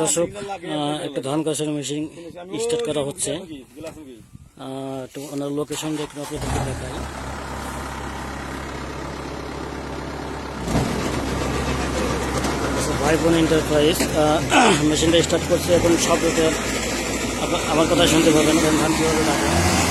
দর্শক একটা ধান কাটার মেশিন স্টার্ট করা হচ্ছে। তো ওনার লোকেশন দেখুন দেখাই। ভাই বোন এন্টারপ্রাইজ মেশিনটা স্টার্ট করছে এখন সব এটা আমার কথা শুনতে পাবেন ধান কীভাবে লাগে।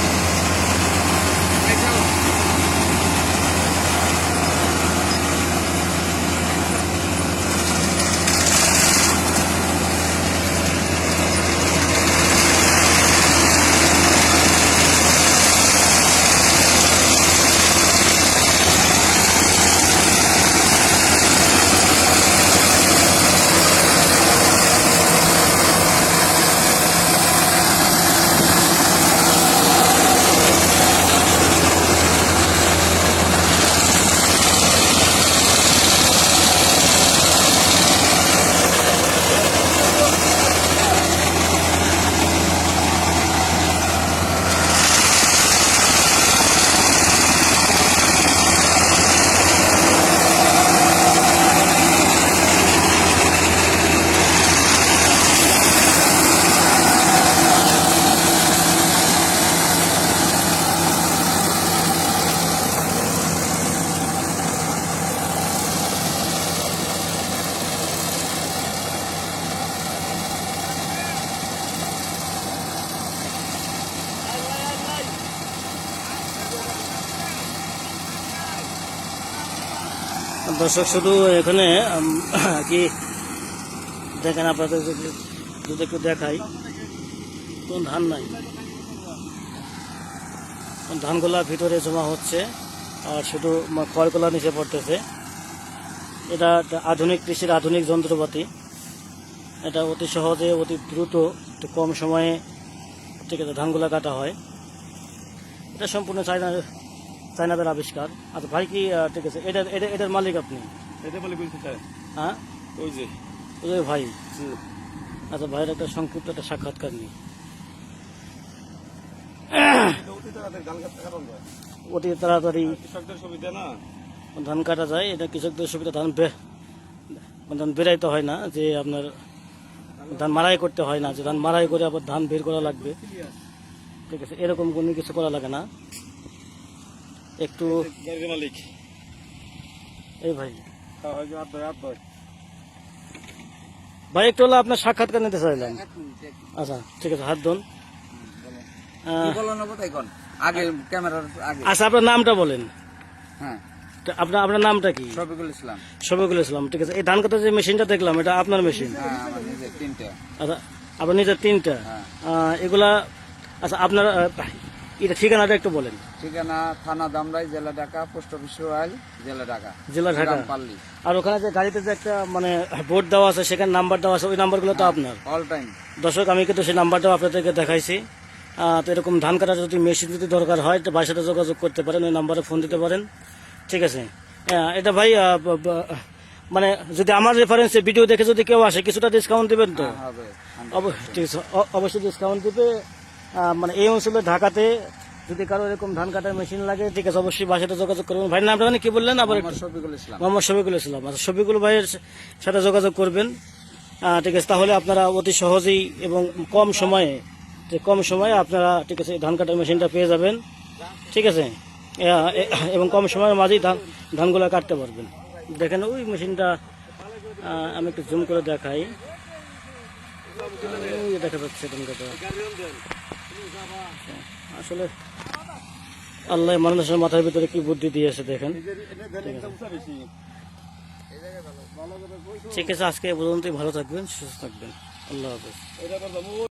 দর্শক, শুধু এখানে কি দেখেন আপনাদের যদি একটু দেখাই, কোন ধান নাই। ধানগুলা ভিতরে জমা হচ্ছে, আর শুধু খড়গুলা নিচে পড়তেছে। এটা আধুনিক কৃষির আধুনিক যন্ত্রপাতি। এটা অতি সহজে, অতি দ্রুত, একটু কম সময়ে আছে ধানগুলা কাটা হয়। এটা সম্পূর্ণ চায়না চায়নাদের আবিষ্কার। আচ্ছা ভাই কি ঠিক আছে এটা এটা এটার মালিক আপনি? এটা চাই হ্যাঁ? ওই যে। ওই যে ভাই? আচ্ছা ভাইয়ের একটা সংক্ষিপ্ত একটা সাক্ষাৎকার নিই। অতি তাড়াতাড়ি কৃষকদের সুবিধা না? ধান কাটা যায় এটা কৃষকদের সুবিধা ধান ধান বেরাইতে হয় না যে আপনার ধান মারাই করতে হয় না যে ধান মারাই করে আবার ধান বের করা লাগবে। ঠিক আছে এরকম কোনো কিছু করা লাগে না। একটু এই ভাই। হ্যাঁ, ভাই একটু হলো আপনার সাক্ষাৎকার নিতে চাইলাম আচ্ছা ঠিক আছে হাত ধন। আচ্ছা আপনার নামটা বলেন। হ্যাঁ। আপনার আপনার নামটা কি? শফিকুল ইসলাম। শফিকুল ইসলাম ঠিক আছে। এই ধান কাটার যে মেশিনটা দেখলাম এটা আপনার মেশিন? হ্যাঁ আচ্ছা আপনার নিজের তিনটা। এগুলা আচ্ছা আপনার এটা ঠিকানাটা একটু বলেন। ঠিকানা থানা দামরাই জেলা ঢাকা পোস্ট অফিস রয়্যাল জেলা ঢাকা জেলা ঢাকা। গ্রামপাল্লি আর ওখানে যে গাড়িতে যে একটা মানে বোর্ড দেওয়া আছে সেখানে নাম্বার দেওয়া আছে ওই নাম্বারগুলো তো আপনার? অল টাইম দর্শক আমি কিন্তু সেই নাম্বারটাও আপনাদেরকে দেখাইছি। তো এরকম ধান কাটার যদি মেশিন যদি দরকার হয় তো সাথে যোগাযোগ করতে পারেন ওই নাম্বারে ফোন দিতে পারেন। ঠিক আছে? এটা ভাই মানে যদি আমার রেফারেন্সে ভিডিও দেখে যদি কেউ আসে কিছুটা ডিসকাউন্ট দিবেন তো? ঠিক অবশ্যই ডিসকাউন্ট দিবে। মানে এই অঞ্চলে ঢাকাতে যদি কারও এরকম ধান কাটার মেশিন লাগে ঠিক আছে অবশ্যই বাসাতে যোগাযোগ করবেন। ভাইয়ের নামটা মানে কি বললেন? আবার মোহাম্মদ শফিকুল ইসলাম। আচ্ছা শফিকুল ভাইয়ের সাথে যোগাযোগ করবেন। ঠিক আছে তাহলে আপনারা অতি সহজেই এবং কম সময়ে যে কম সময়ে আপনারা ঠিক আছে ধান কাটার মেশিনটা পেয়ে যাবেন। ঠিক আছে? এবং কম সময়ের মাঝেই ধান ধানগুলো কাটতে পারবেন। দেখেন ওই মেশিনটা আমি একটু জুম করে দেখাই। দেখা যাচ্ছে ধান কাটা। আসলে আল্লাহ মানুষের মাথার ভিতরে কি বুদ্ধি দিয়েছে দেখেন। ঠিক আছে। আজকে পর্যন্তই ভালো থাকবেন, সুস্থ থাকবেন। আল্লাহ হাফেজ।